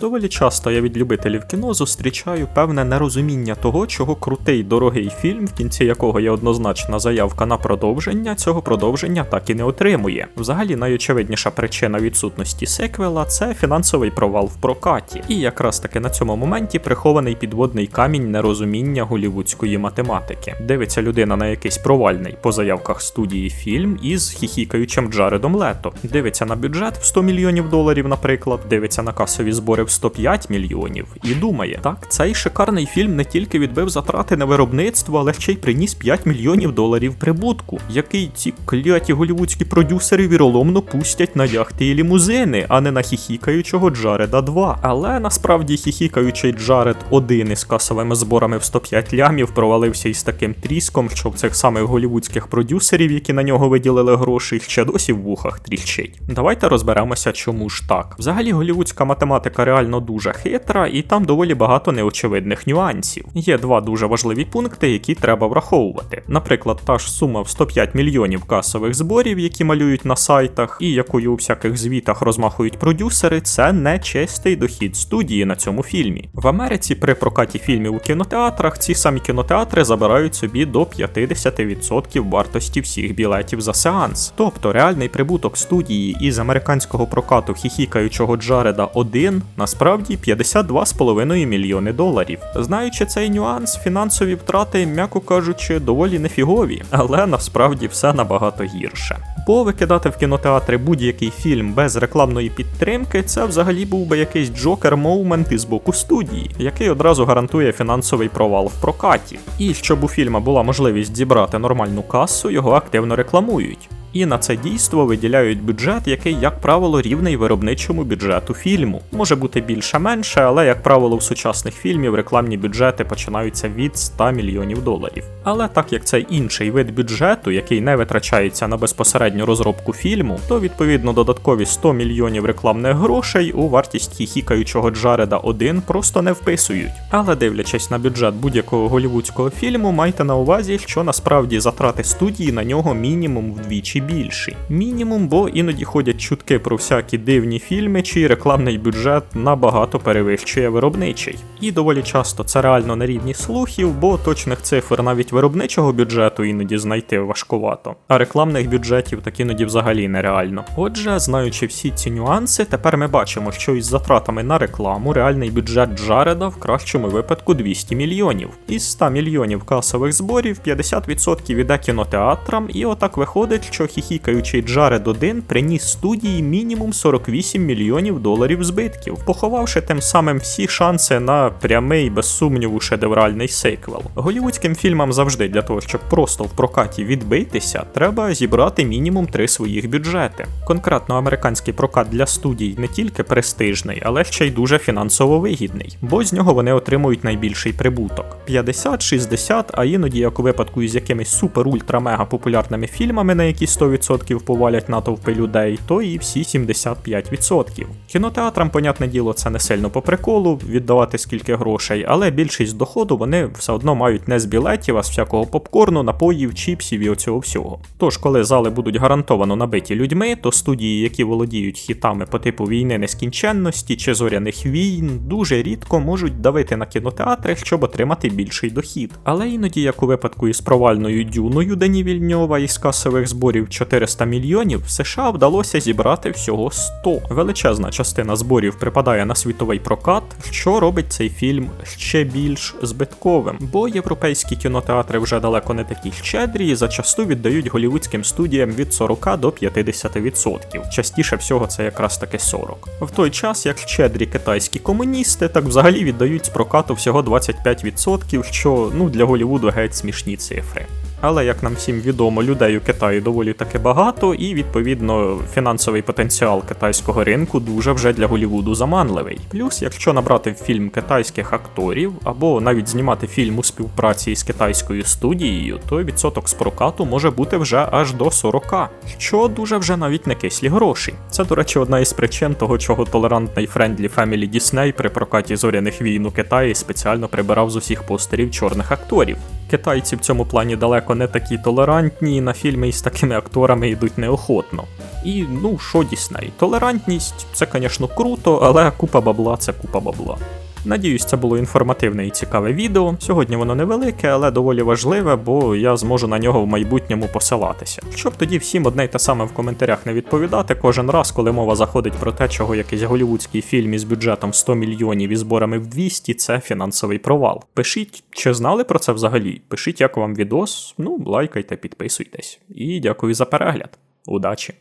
Доволі часто я від любителів кіно зустрічаю певне нерозуміння того, чого крутий дорогий фільм, в кінці якого є однозначна заявка на продовження, цього продовження так і не отримує. Взагалі, найочевидніша причина відсутності сиквела це фінансовий провал в прокаті. І якраз таки на цьому моменті прихований підводний камінь нерозуміння голівудської математики. Дивиться людина на якийсь провальний по заявках студії фільм із хіхікаючим Джаредом Лето. Дивиться на бюджет в 100 мільйонів доларів, наприклад, дивиться на касові збори в 105 мільйонів і думає, так, цей шикарний фільм не тільки відбив затрати на виробництво, але ще й приніс 5 мільйонів доларів прибутку, який ці кляті голівудські продюсери віроломно пустять на яхти і лімузини, а не на хіхікаючого Джареда 2. Але насправді хіхікаючий Джаред 1 із касовими зборами в 105 лямів провалився із таким тріском, що в цих самих голівудських продюсерів, які на нього виділили гроші, ще досі в вухах тріщить. Давайте розберемося, чому ж так. Взагалі, голівудська математика реально дуже хитра, і там доволі багато неочевидних нюансів. Є два дуже важливі пункти, які треба враховувати. Наприклад, та ж сума в 105 мільйонів касових зборів, які малюють на сайтах, і якою у всяких звітах розмахують продюсери, це не чистий дохід студії на цьому фільмі. В Америці при прокаті фільмів у кінотеатрах ці самі кінотеатри забирають собі до 50% вартості всіх білетів за сеанс. Тобто реальний прибуток студії із американського прокату хіхікаючого Джареда 1 насправді 52,5 мільйони доларів. Знаючи цей нюанс, фінансові втрати, м'яко кажучи, доволі нефігові, але насправді все набагато гірше. Бо викидати в кінотеатри будь-який фільм без рекламної підтримки, це взагалі був би якийсь джокер моумент із боку студії, який одразу гарантує фінансовий провал в прокаті. І щоб у фільма була можливість зібрати нормальну касу, його активно рекламують. І на це дійство виділяють бюджет, який, як правило, рівний виробничому бюджету фільму. Може бути більше-менше, але, як правило, в сучасних фільмів рекламні бюджети починаються від 100 мільйонів доларів. Але так як це інший вид бюджету, який не витрачається на безпосередню розробку фільму, то відповідно додаткові 100 мільйонів рекламних грошей у вартість хіхікаючого Джареда 1 просто не вписують. Але дивлячись на бюджет будь-якого голівудського фільму, майте на увазі, що насправді затрати студії на нього мінімум вдвічі більший. Мінімум, бо іноді ходять чутки про всякі дивні фільми, чий рекламний бюджет набагато перевищує виробничий. І доволі часто це реально на рівні слухів, бо точних цифр навіть виробничого бюджету іноді знайти важкувато, а рекламних бюджетів так іноді взагалі нереально. Отже, знаючи всі ці нюанси, тепер ми бачимо, що із затратами на рекламу реальний бюджет Джареда в кращому випадку 200 мільйонів. Із 100 мільйонів касових зборів 50% іде кінотеатрам, і отак виходить, що хіхікаючий Джаред 1 приніс студії мінімум 48 мільйонів доларів збитків, поховавши тим самим всі шанси на прямий, без сумніву, шедевральний сиквел. Голівудським фільмам завжди для того, щоб просто в прокаті відбитися, треба зібрати мінімум три своїх бюджети. Конкретно американський прокат для студій не тільки престижний, але ще й дуже фінансово вигідний, бо з нього вони отримують найбільший прибуток: 50, 60, а іноді, як у випадку із якимись супер-ультра-мега популярними фільмами, на які 100% повалять натовпи людей, то і всі 75%. Кінотеатрам, понятне діло, це не сильно по приколу віддавати скільки грошей, але більшість доходу вони все одно мають не з білетів, а з всякого попкорну, напоїв, чіпсів і оцього всього. Тож, коли зали будуть гарантовано набиті людьми, то студії, які володіють хітами по типу війни нескінченності чи зоряних війн, дуже рідко можуть давити на кінотеатри, щоб отримати більший дохід. Але іноді, як у випадку із провальною дюною Дені Вільньова із касових зборів 400 мільйонів, США вдалося зібрати всього 100. Величезна частина зборів припадає на світовий прокат, що робить цей фільм ще більш збитковим, бо європейські кінотеатри вже далеко не такі щедрі і зачасту віддають голівудським студіям від 40 до 50%. Частіше всього це якраз таки 40. В той час, як щедрі китайські комуністи, так взагалі віддають з прокату всього 25%, що ну для Голівуду геть смішні цифри. Але як нам всім відомо, людей у Китаї доволі таки багато, і відповідно фінансовий потенціал китайського ринку дуже вже для Голівуду заманливий. Плюс, якщо набрати в фільм китайських акторів, або навіть знімати фільм у співпраці із китайською студією, то відсоток з прокату може бути вже аж до 40, що дуже вже навіть не кислі гроші. Це, до речі, одна із причин того, чого толерантний френдлі Family Disney при прокаті зоряних війн у Китаї спеціально прибирав з усіх постерів чорних акторів. Китайці в цьому плані далеко не такі толерантні, і на фільми із такими акторами йдуть неохотно. І ну що Дісней, толерантність це, звісно, круто, але купа бабла це купа бабла. Надіюсь, це було інформативне і цікаве відео. Сьогодні воно невелике, але доволі важливе, бо я зможу на нього в майбутньому посилатися. Щоб тоді всім одне й те саме в коментарях не відповідати кожен раз, коли мова заходить про те, чого якийсь голівудський фільм із бюджетом 100 мільйонів і зборами в 200 це фінансовий провал. Пишіть, чи знали про це взагалі? Пишіть, як вам відос, ну лайкайте, підписуйтесь. І дякую за перегляд. Удачі!